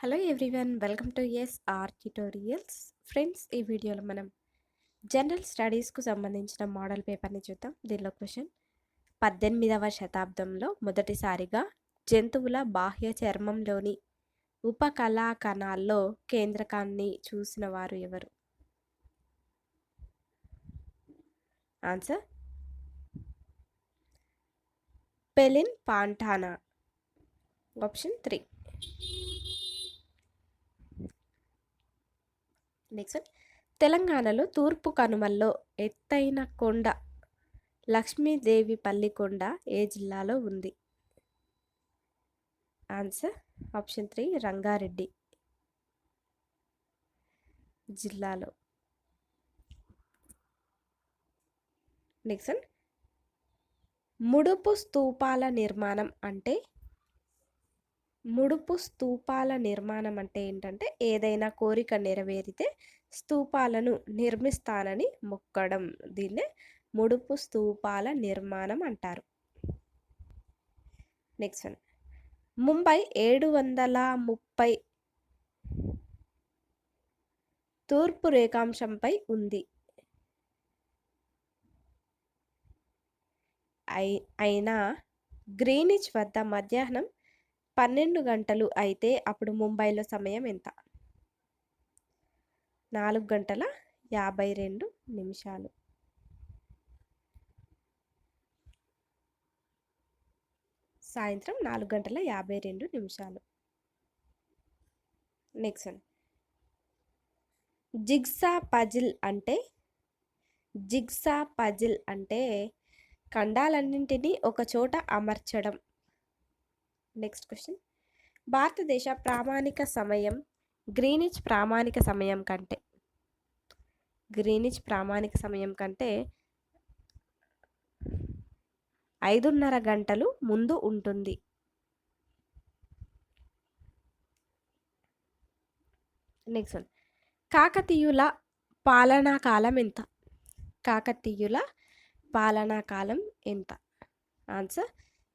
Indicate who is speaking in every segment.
Speaker 1: Hello everyone welcome to S R tutorials. Friends ఈ వీడియోలో మనం జనరల్ స్టడీస్కు సంబంధించిన మోడల్ పేపర్ని చూద్దాం. దీనిలో క్వశ్చన్ పద్దెనిమిదవ శతాబ్దంలో మొదటిసారిగా జంతువుల బాహ్య చర్మంలోని ఉపకళా కణాల్లో కేంద్రకాన్ని చూసిన వారు ఎవరు? ఆన్సర్ పెలిన్ పాంటానా. Option three. నెక్స్ట్ తెలంగాణలో తూర్పు కనుమల్లో ఎత్తైన కొండ లక్ష్మీదేవి పల్లి కొండ ఏ జిల్లాలో ఉంది? ఆన్సర్ ఆప్షన్ త్రీ రంగారెడ్డి జిల్లాలో. నెక్స్ట్ ముడుపు స్తూపాల నిర్మాణం అంటే ముడుపు స్తూపాల నిర్మాణం అంటే ఏంటంటే ఏదైనా కోరిక నెరవేరితే స్తూపాలను నిర్మిస్తానని మొక్కడం. దీన్నే ముడుపు స్తూపాల నిర్మాణం అంటారు. Next one. ముంబై ఏడు వందల ముప్పై తూర్పు రేఖాంశంపై ఉంది. అయినా గ్రీనిచ్ వద్ద మధ్యాహ్నం పన్నెండు గంటలు అయితే అప్పుడు ముంబైలో సమయం ఎంత? నాలుగు గంటల యాభై రెండు నిమిషాలు. సాయంత్రం నాలుగు గంటల యాభై రెండు నిమిషాలు. నెక్స్ట్ జిగ్సా పజిల్ అంటే జిగ్సా పజిల్ అంటే ఖండాలన్నింటినీ ఒక చోట అమర్చడం. నెక్స్ట్ క్వశ్చన్ భారతదేశ ప్రామాణిక సమయం గ్రీనిచ్ ప్రామాణిక సమయం కంటే గ్రీనిచ్ ప్రామాణిక సమయం కంటే ఐదున్నర గంటలు ముందు ఉంటుంది. నెక్స్ట్ వన్ కాకతీయుల పాలనా కాలం ఎంత? కాకతీయుల పాలనా కాలం ఎంత? ఆన్సర్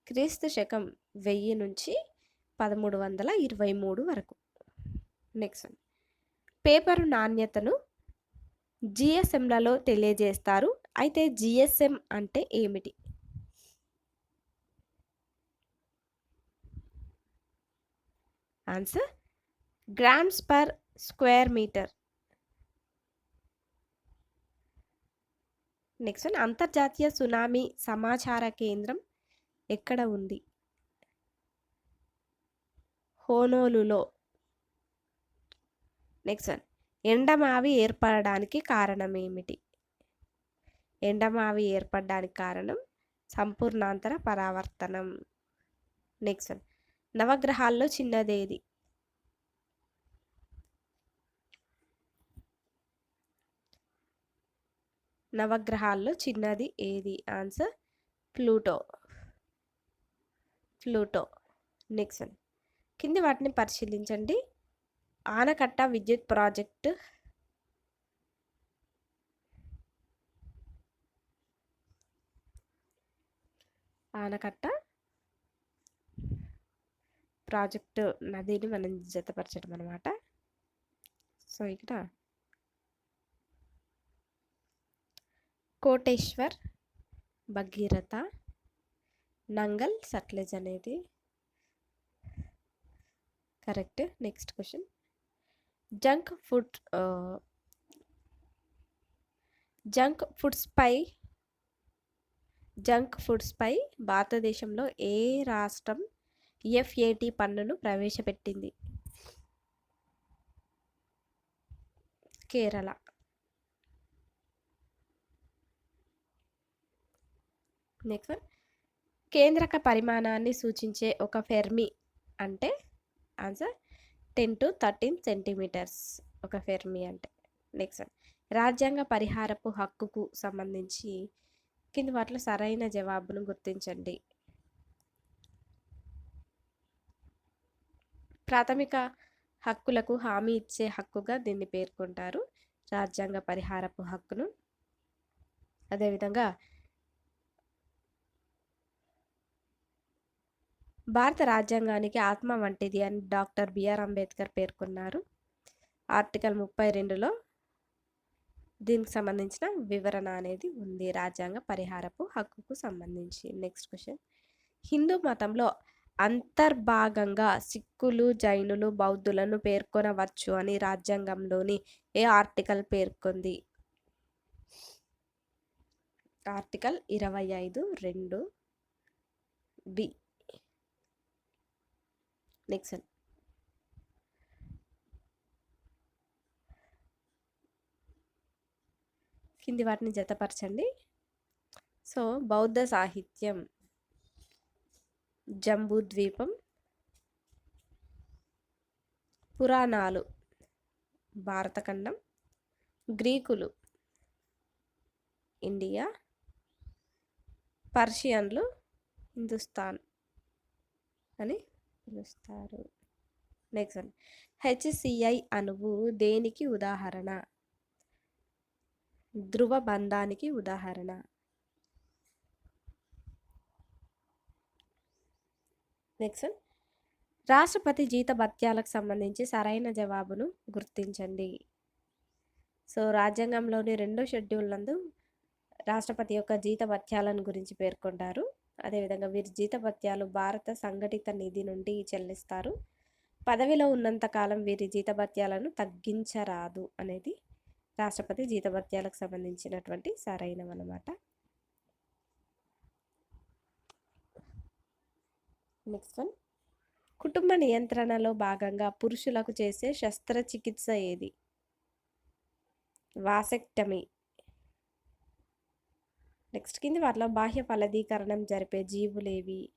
Speaker 1: క్రీస్తు శకం వెయ్యి నుంచి పదమూడు వందల ఇరవై మూడు వరకు. నెక్స్ట్ వన్ పేపరు నాణ్యతను జిఎస్ఎంలలో తెలియజేస్తారు. అయితే జిఎస్ఎం అంటే ఏమిటి? Answer grams per square metre next one అంతర్జాతీయ సునామీ సమాచార కేంద్రం ఎక్కడ ఉంది? హోనోలులో. Next one. ఎండమావి ఏర్పడడానికి కారణం ఏమిటి ఎండమావి ఏర్పడడానికి కారణం సంపూర్ణాంతర పరావర్తనం. Next one. నవగ్రహాల్లో చిన్నదేది? నవగ్రహాల్లో చిన్నది ఏది? ఆన్సర్. ప్లూటో. ప్లూటో. నెక్సన్ కింది వాటిని పరిశీలించండి. ఆనకట్ట విద్యుత్ ప్రాజెక్టు. ఆనకట్ట ప్రాజెక్టు నదిని మనం జతపరచడం అనమాట సో ఇక్కడ కోటేశ్వర్ భగీరథ నంగల్ సట్లెజ్ అనేది correct. Next question. Junk food junk ఫుడ్స్పై junk ఫుడ్స్పై భారతదేశంలో ఏ రాష్ట్రం ఎఫ్ఏటి పన్నును ప్రవేశపెట్టింది? కేరళ. నెక్స్ట్ కేంద్రక పరిమాణాన్ని సూచించే ఒక ఫెర్మి అంటే answer ten to thirteen centimetres ఒక ఫెర్మి అంటే. నెక్స్ట్ రాజ్యాంగ పరిహారపు హక్కుకు సంబంధించి కింది వాటిలో సరైన జవాబును గుర్తించండి. ప్రాథమిక హక్కులకు హామీ ఇచ్చే హక్కుగా దీన్ని పేర్కొంటారు. రాజ్యాంగ పరిహారపు హక్కును. అదేవిధంగా భారత రాజ్యాంగానికి ఆత్మ వంటిది అని డాక్టర్ బిఆర్ అంబేద్కర్ పేర్కొన్నారు. ఆర్టికల్ ముప్పై రెండులో దీనికి సంబంధించిన వివరణ అనేది ఉంది. రాజ్యాంగ పరిహారపు హక్కుకు సంబంధించి నెక్స్ట్ క్వశ్చన్. హిందూ మతంలో అంతర్భాగంగా సిక్కులు జైనులు బౌద్ధులను పేర్కొనవచ్చు అని రాజ్యాంగంలోని ఏ ఆర్టికల్ పేర్కొంది? ఆర్టికల్ ఇరవై ఐదు రెండు బి నెక్స్ట్ కింది వాటిని జతపరచండి. సో బౌద్ధ సాహిత్యం జంబూద్వీపం పురాణాలు భారతఖండం గ్రీకులు ఇండియా పర్షియన్లు హిందుస్థాన్ అని పిలుస్తారు. నెక్స్ట్ వన్ హెచ్సిఐ అణువు దేనికి ఉదాహరణ? ధ్రువ బంధానికి ఉదాహరణ. నెక్స్ట్ వన్ రాష్ట్రపతి జీతభత్యాలకు సంబంధించి సరైన జవాబును గుర్తించండి. సో రాజ్యాంగంలోని రెండో షెడ్యూల్ నందు రాష్ట్రపతి యొక్క జీతభత్యాలను గురించి పేర్కొంటారు. అదేవిధంగా వీరి జీతభత్యాలు భారత సంఘటిత నిధి నుండి చెల్లిస్తారు. పదవిలో ఉన్నంతకాలం వీరి జీతభత్యాలను తగ్గించరాదు అనేది రాష్ట్రపతి జీతభత్యాలకు సంబంధించినటువంటి సంబంధించినటువంటి సరైనవన్నమాట. నెక్స్ట్ వన్ కుటుంబ నియంత్రణలో భాగంగా పురుషులకు చేసే శస్త్రచికిత్స ఏది? వాసెక్టమీ నెక్స్ట్ కింది వాటిలో బాహ్య ఫలదీకరణం జరిపే జీవులేవి?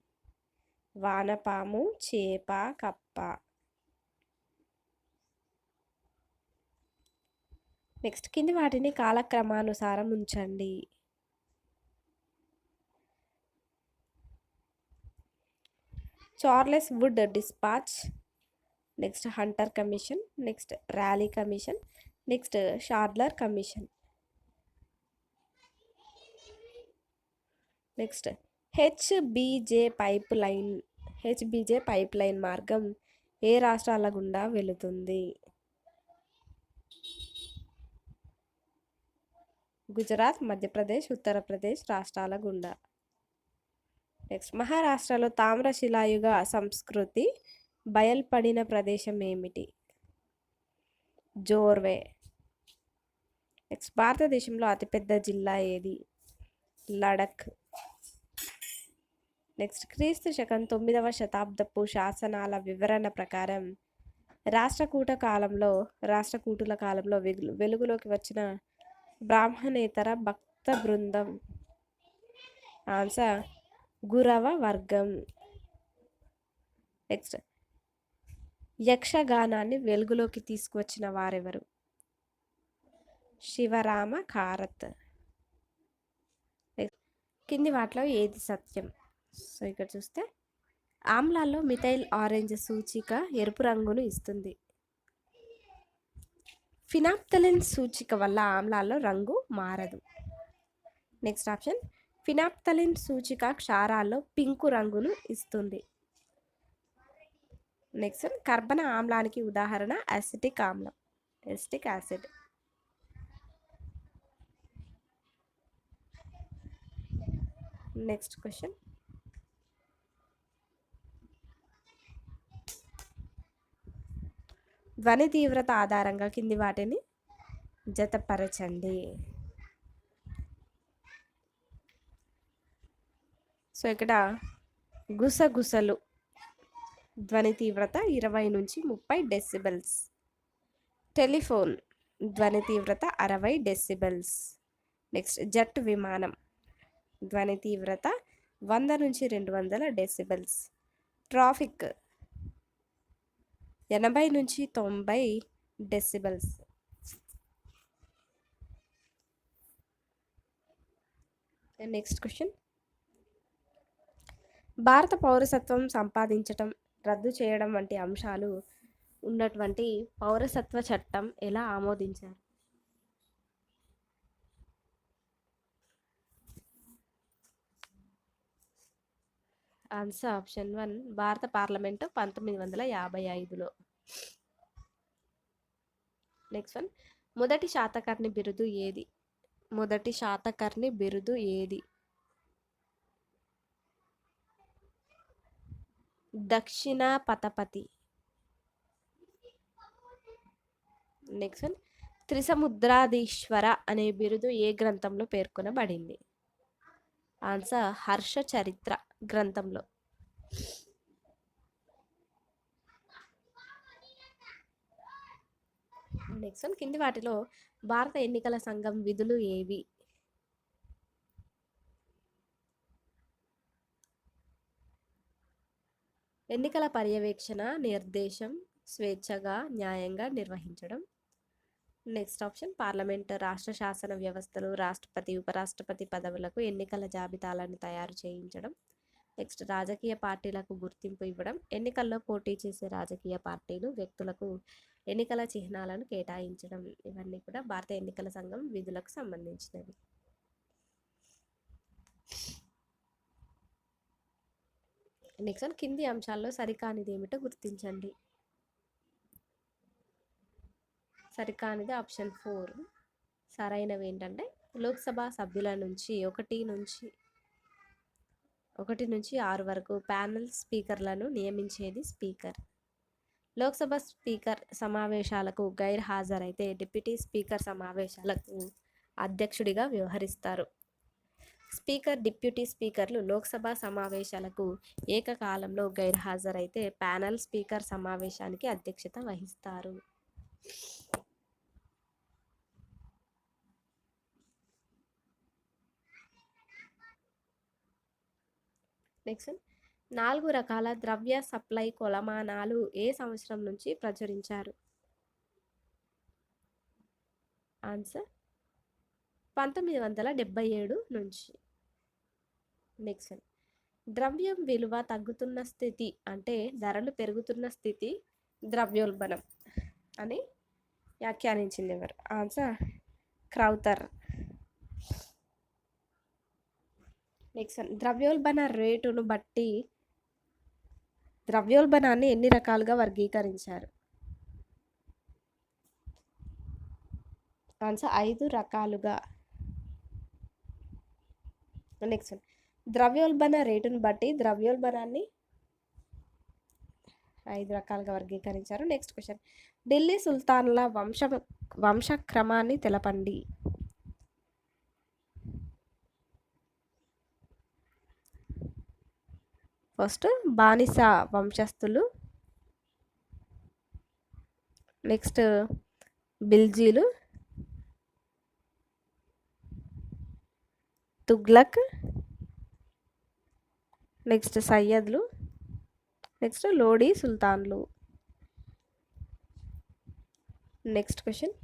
Speaker 1: వానపాము చేప కప్ప. నెక్స్ట్ కింది వాటిని కాలక్రమానుసారం ఉంచండి. Charles Wood dispatch. Next Hunter commission. Next Raleigh commission. Next Sadler commission. Next. HBJ pipeline HBJ pipeline మార్గం ఏ రాష్ట్రాల గుండా వెళుతుంది? గుజరాత్ మధ్యప్రదేశ్ ఉత్తరప్రదేశ్ రాష్ట్రాల గుండా. నెక్స్ట్. మహారాష్ట్రలో తామ్రశిలాయుగ సంస్కృతి బయల్పడిన ప్రదేశం ఏమిటి? జోర్వే. నెక్స్ట్. భారతదేశంలో అతిపెద్ద జిల్లా ఏది? లడక్. నెక్స్ట్ క్రీస్తు శకం తొమ్మిదవ శతాబ్దపు శాసనాల వివరణ ప్రకారం రాష్ట్రకూట కాలంలో రాష్ట్రకూటుల కాలంలో వెలుగులోకి వచ్చిన బ్రాహ్మణేతర భక్త బృందం. ఆన్సర్ గురవ వర్గం. నెక్స్ట్ యక్షగానాన్ని వెలుగులోకి తీసుకువచ్చిన వారెవరు? శివరామ కారత్. కింది వాటిలో ఏది సత్యం? సో ఇక్కడ చూస్తే ఆమ్లాల్లో మిథైల్ ఆరెంజ్ సూచిక ఎరుపు రంగును ఇస్తుంది. ఫినాప్తలిన్ సూచిక వల్ల ఆమ్లాల్లో రంగు మారదు. Next option. ఫినాప్తలిన్ సూచిక క్షారాల్లో పింకు రంగును ఇస్తుంది. నెక్స్ట్ కర్బన ఆమ్లానికి ఉదాహరణ అసిటిక్ ఆమ్లం. Acetic acid. నెక్స్ట్ క్వశ్చన్ ధ్వని తీవ్రత ఆధారంగా కింది వాటిని జతపరచండి. సో ఇక్కడ గుసగుసలు ధ్వని తీవ్రత ఇరవై నుంచి ముప్పై డెసిబెల్స్. టెలిఫోన్ ధ్వని తీవ్రత అరవై డెసిబెల్స్. నెక్స్ట్ జెట్ విమానం. ధ్వని తీవ్రత వంద నుంచి రెండు వందల డెసిబెల్స్. ట్రాఫిక్ ఎనభై నుంచి తొంభై డెసిబెల్స్. నెక్స్ట్ క్వశ్చన్ భారత పౌరసత్వం సంపాదించటం రద్దు చేయడం వంటి అంశాలు ఉన్నటువంటి పౌరసత్వ చట్టం ఎలా ఆమోదించారు? ఆన్సర్ ఆప్షన్ వన్ భారత పార్లమెంటు పంతొమ్మిది వందల యాభై ఐదులో. నెక్స్ట్ వన్ మొదటి శాతకర్ణి బిరుదు ఏది? మొదటి శాతకర్ణి బిరుదు ఏది? దక్షిణ పతపతి నెక్స్ట్ వన్ త్రిసముద్రాధీశ్వర అనే బిరుదు ఏ గ్రంథంలో పేర్కొనబడింది? ఆన్సర్ హర్ష చరిత్ర గ్రంథంలో. నెక్స్ట్ వన్ కింది వాటిలో భారత ఎన్నికల సంఘం విధులు ఏవి? ఎన్నికల పర్యవేక్షణ నిర్దేశం స్వేచ్ఛగా న్యాయంగా నిర్వహించడం. నెక్స్ట్ ఆప్షన్ పార్లమెంట్ రాష్ట్ర శాసన వ్యవస్థలు రాష్ట్రపతి ఉపరాష్ట్రపతి పదవులకు ఎన్నికల జాబితాలను తయారు చేయించడం. నెక్స్ట్ రాజకీయ పార్టీలకు గుర్తింపు ఇవ్వడం ఎన్నికల్లో పోటీ చేసే రాజకీయ పార్టీలు వ్యక్తులకు ఎన్నికల చిహ్నాలను కేటాయించడం ఇవన్నీ కూడా భారత ఎన్నికల సంఘం విధులకు సంబంధించినవి. నెక్స్ట్ కింది అంశాల్లో సరికానిది ఏమిటో గుర్తించండి. సరికానిది ఆప్షన్ ఫోర్. సరైనవి ఏంటంటే లోక్సభ సభ్యుల నుంచి ఒకటి నుంచి ఒకటి నుంచి ఆరు వరకు ప్యానల్ స్పీకర్లను నియమించేది స్పీకర్. లోక్సభ స్పీకర్ సమావేశాలకు గైర్ హాజరైతే డిప్యూటీ స్పీకర్ సమావేశాలకు అధ్యక్షుడిగా వ్యవహరిస్తారు. స్పీకర్ డిప్యూటీ స్పీకర్లు లోక్సభ సమావేశాలకు ఏకకాలంలో గైర్హాజరైతే ప్యానల్ స్పీకర్ సమావేశానికి అధ్యక్షత వహిస్తారు. నెక్స్ట్ నాలుగు రకాల ద్రవ్య సప్లై కొలమానాలు ఏ సంవత్సరం నుంచి ప్రచురించారు? ఆన్సర్? పంతొమ్మిది వందల డెబ్బై ఏడు నుంచి. నెక్స్ట్ ద్రవ్యం విలువ తగ్గుతున్న స్థితి అంటే ధరలు పెరుగుతున్న స్థితి ద్రవ్యోల్బణం అని వ్యాఖ్యానించింది ఎవరు? ఆన్సర్? క్రౌతర్. నెక్స్ట్ ద్రవ్యోల్బణ రేటును బట్టి ద్రవ్యోల్బణాన్ని ఎన్ని రకాలుగా వర్గీకరించారు? ఆన్సర్ ఐదు రకాలుగా. నెక్స్ట్ ద్రవ్యోల్బణ రేటును బట్టి ద్రవ్యోల్బణాన్ని ఐదు రకాలుగా వర్గీకరించారు. నెక్స్ట్ క్వశ్చన్ ఢిల్లీ సుల్తాన్ల వంశ వంశక్రమాన్ని తెలపండి? ఫస్ట్ బానిస వంశస్థులు. నెక్స్ట్ బిల్జీలు. తుగ్లక్. నెక్స్ట్ సయ్యద్లు. నెక్స్ట్ లోడీ సుల్తాన్లు. Next question.